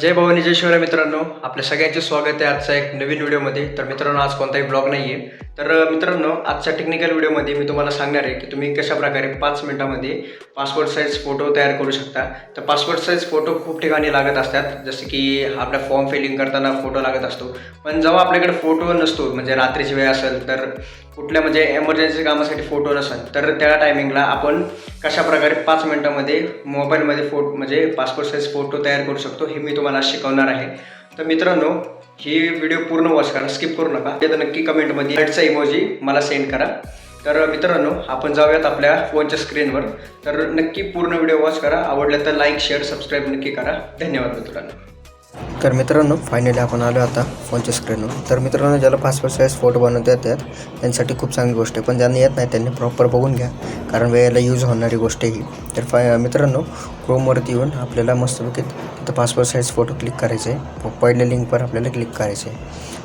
जय भवानी जय शिवराय मित्रांनो. आपल्या सगळ्यांचे स्वागत आहे आजचा एक नवीन व्हिडिओमध्ये. तर मित्रांनो आज कोणताही ब्लॉग नाही आहे तर मित्रांनो आजच्या टेक्निकल व्हिडिओमध्ये मी तुम्हाला सांगणार आहे की तुम्ही कशा प्रकारे पाच मिनटामध्ये पासपोर्ट साईज फोटो तयार करू शकता. तर पासपोर्ट साईज फोटो खूप ठिकाणी लागत असतात. जसे की आपल्या फॉर्म फिलिंग करताना फोटो लागत असतो. पण जेव्हा आपल्याकडे फोटो नसतो म्हणजे रात्रीची वेळ असेल तर कुठल्या म्हणजे एमर्जन्सी कामासाठी फोटो नसेल तर त्या टायमिंगला आपण कशा प्रकारे पाच मिनटामध्ये मोबाईलमध्ये फोटो म्हणजे पासपोर्ट साईज फोटो तयार करू शकतो हे मी तुम्हाला शिकवणार आहे. तर मित्रांनो ही व्हिडिओ पूर्ण वॉच करा. स्किप करू नका. ते तर नक्की कमेंटमध्ये हेडचा इमोजी मला सेंड करा. तर मित्रांनो आपण जाऊयात आपल्या फोनच्या स्क्रीनवर तर नक्की पूर्ण व्हिडिओ वॉच करा. आवडलं तर लाईक शेअर सबस्क्राईब नक्की करा. धन्यवाद मित्रांनो. तर मित्रांनो फायनली आपण आलो आता फोनच्या स्क्रीनवर तर मित्रांनो ज्याला पासपोर्ट साईज फोटो बनवता येतात त्यांसाठी खूप चांगली गोष्ट आहे. पण ज्यांना येत नाही त्यांनी प्रॉपर बघून घ्या. कारण वेळेला यूज होणारी गोष्ट ही. तर फाय मित्रांनो क्रोमवरती येऊन आपल्याला मस्तपैकी तिथं पासपोर्ट साईज फोटो क्लिक करायचे आहे. पहिल्या लिंकवर आपल्याला क्लिक करायचे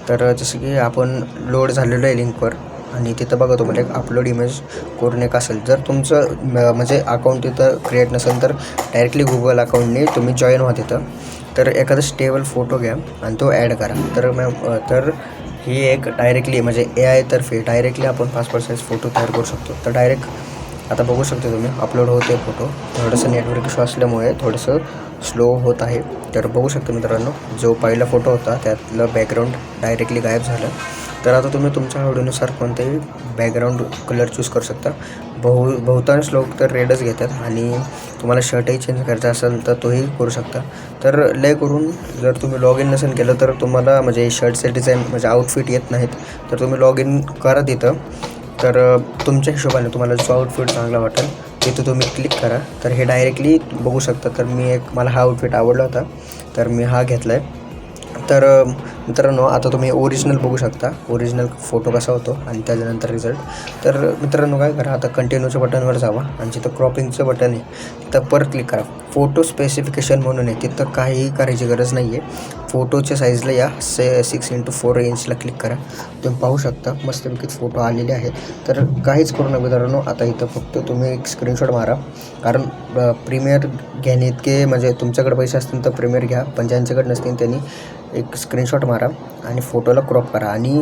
तर जसं की आपण लोड झालेलो आहे लिंकवर आणि तिथं बघा तुम्हाला एक अपलोड इमेज करून एक असेल. जर तुमचं म्हणजे अकाउंट तिथं क्रिएट नसेल तर डायरेक्टली गुगल अकाउंटने तुम्ही जॉईन व्हा तिथं. तर एखादा स्टेबल फोटो घ्या आणि तो ॲड करा. तर मॅम तर ही एक डायरेक्टली म्हणजे ए आयतर्फे डायरेक्टली आपण पासपोर्ट साईज फोटो तयार करू शकतो. तर डायरेक्ट आता बघू शकतो तुम्ही अपलोड होते फोटो थोडंसं नेटवर्क इश्यू असल्यामुळे थोडंसं स्लो होत आहे. तर बघू शकतो मित्रांनो जो पहिला फोटो होता त्यातलं बॅकग्राऊंड डायरेक्टली गायब झालं. तर आता तुम्ही तुमच्या आवडीनुसार कोणतेही बॅकग्राऊंड कलर चूज करू शकता. बहु बहुतांश लोक तर रेडच घेतात आणि तुम्हाला शर्टही चेंज करायचा असेल तर तोही करू शकता. तर लय करून जर तुम्ही लॉग इन नसेल केलं तर तुम्हाला म्हणजे शर्टचे डिझाईन म्हणजे आउटफिट येत नाहीत. तर तुम्ही लॉग इन करा तिथं. तर तुमच्या हिशोबाने तुम्हाला जो आउटफिट चांगला वाटेल तिथं तुम्ही क्लिक करा. तर हे डायरेक्टली बघू शकता. तर मी एक मला हा आउटफिट आवडला होता. तर मी हा घेतला आहे तर मित्रांनो आता तुम्ही ओरिजिनल बघू शकता. ओरिजिनल फोटो कसा होतो आणि त्याच्यानंतर रिझल्ट तर मित्रांनो काय करा आता कंटिन्यूच्या बटनवर जावा आणि जिथं क्रॉपिंगचं बटन आहे तिथं परत क्लिक करा. फोटो स्पेसिफिकेशन म्हणून आहे तिथं काहीही करायची गरज नाही आहे फोटोच्या साईजला या से सिक्स इंटू फोर इंचला क्लिक करा. तुम्ही पाहू शकता मस्तपैकी फोटो आलेले आहेत. तर काहीच करू नका मित्रांनो आता इथं फक्त तुम्ही एक स्क्रीनशॉट मारा. कारण प्रीमियर घेणे इतके म्हणजे तुमच्याकडे पैसे असतील तर प्रीमियर घ्या पण ज्यांच्याकडे नसतील त्यांनी एक स्क्रीनशॉट मारा आणि फोटोला क्रॉप करा. आणि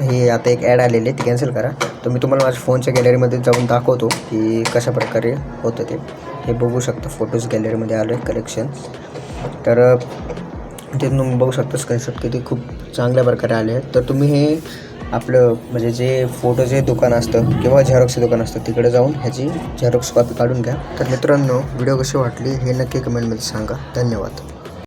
हे आता एक ॲड आलेले आहे, कॅन्सल करा. तर मी तुम्हाला माझ्या फोनच्या गॅलरीमध्ये जाऊन दाखवतो की कशा प्रकारे होतं ते. हे बघू शकता फोटोज गॅलरीमध्ये आलो आहे कलेक्शन तर ते तुम्ही बघू शकता स्क्रीनशॉट किती खूप चांगल्या प्रकारे आले आहेत. तर तुम्ही हे आपलं म्हणजे जे फोटोचे दुकान असतं किंवा झेरॉक्सचे दुकान असतं तिकडे जाऊन ह्याची झेरॉक्स कॉपी काढून घ्या. तर मित्रांनो व्हिडिओ कशी वाटली हे नक्की कमेंटमध्ये सांगा. धन्यवाद.